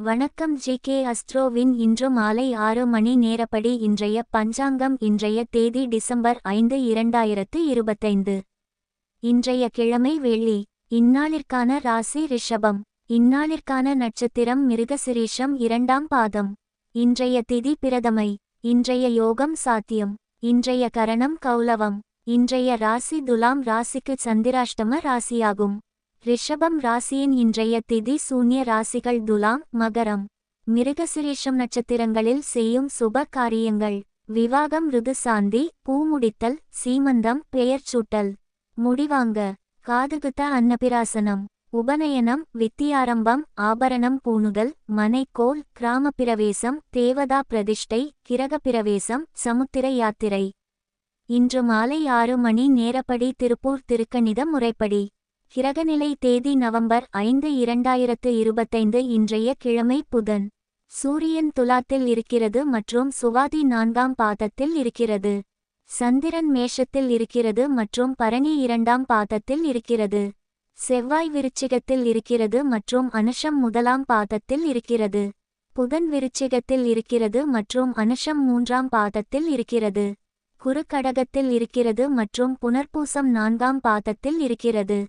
வணக்கம் G K அஸ்ட்ரோவின் இன்று மாலை ஆறு மணி நேரப்படி இன்றைய பஞ்சாங்கம் இன்றைய தேதி டிசம்பர் ஐந்து இரண்டாயிரத்து இருபத்தைந்து. இன்றைய கிழமை வெள்ளி இந்நாளிற்கான ராசி ரிஷபம் இந்நாளிற்கான நட்சத்திரம் மிருகசிரீஷம் இரண்டாம் பாதம். இன்றைய திதி பிரதமை இன்றைய யோகம் சாத்தியம் இன்றைய கரணம் கௌலவம் இன்றைய ராசி துலாம் ராசிக்கு சந்திராஷ்டம ராசியாகும். ரிஷபம் ராசியின் இன்றைய திதி சூன்ய ராசிகள் துலாம் மகரம். மிருகசிரேஷம் நட்சத்திரங்களில் செய்யும் சுப காரியங்கள். விவாகம் ருதுசாந்தி பூமுடித்தல் சீமந்தம் பெயர்ச்சூட்டல் முடிவாங்க. காதுகுத்த அன்னபிராசனம். உபநயனம் வித்தியாரம்பம் ஆபரணம் பூணுதல் மனைக்கோல் கிராமப்பிரவேசம் தேவதா பிரதிஷ்டை கிரகப்பிரவேசம் சமுத்திர யாத்திரை. இன்று மாலை ஆறு மணி நேரப்படி திருப்பூர் திருக்கணித முறைப்படி. கிரகநிலை தேதி நவம்பர் ஐந்து இரண்டாயிரத்து இருபத்தைந்து இன்றைய கிழமை புதன். சூரியன் துலாத்தில் இருக்கிறது மற்றும் சுவாதி நான்காம் பாதத்தில் இருக்கிறது. சந்திரன் மேஷத்தில் இருக்கிறது மற்றும் பரணி இரண்டாம் பாதத்தில் இருக்கிறது. செவ்வாய் விருச்சிகத்தில் இருக்கிறது மற்றும் அனுஷம் முதலாம் பாதத்தில் இருக்கிறது. புதன் விருச்சிகத்தில் இருக்கிறது மற்றும் அனுஷம் மூன்றாம் பாதத்தில் இருக்கிறது. குறுக்கடகத்தில் இருக்கிறது மற்றும் புனர்பூசம் நான்காம் பாதத்தில் இருக்கிறது.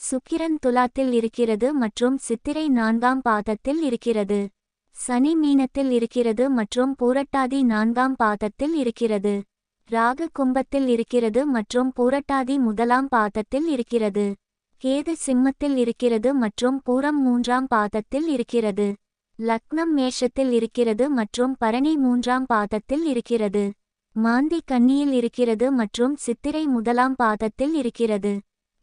சுக்கிரன் துலாத்தில் இருக்கிறது மற்றும் சித்திரை நான்காம் பாதத்தில் இருக்கிறது. சனி மீனத்தில் இருக்கிறது மற்றும் பூரட்டாதி நான்காம் பாதத்தில் இருக்கிறது. ராகு கும்பத்தில் இருக்கிறது மற்றும் பூரட்டாதி முதலாம் பாதத்தில் இருக்கிறது. கேது சிம்மத்தில் இருக்கிறது மற்றும் பூரம் மூன்றாம் பாதத்தில் இருக்கிறது. லக்னம் மேஷத்தில் இருக்கிறது மற்றும் பரணி மூன்றாம் பாதத்தில் இருக்கிறது. மாந்தி கன்னியில் இருக்கிறது மற்றும் சித்திரை முதலாம் பாதத்தில் இருக்கிறது.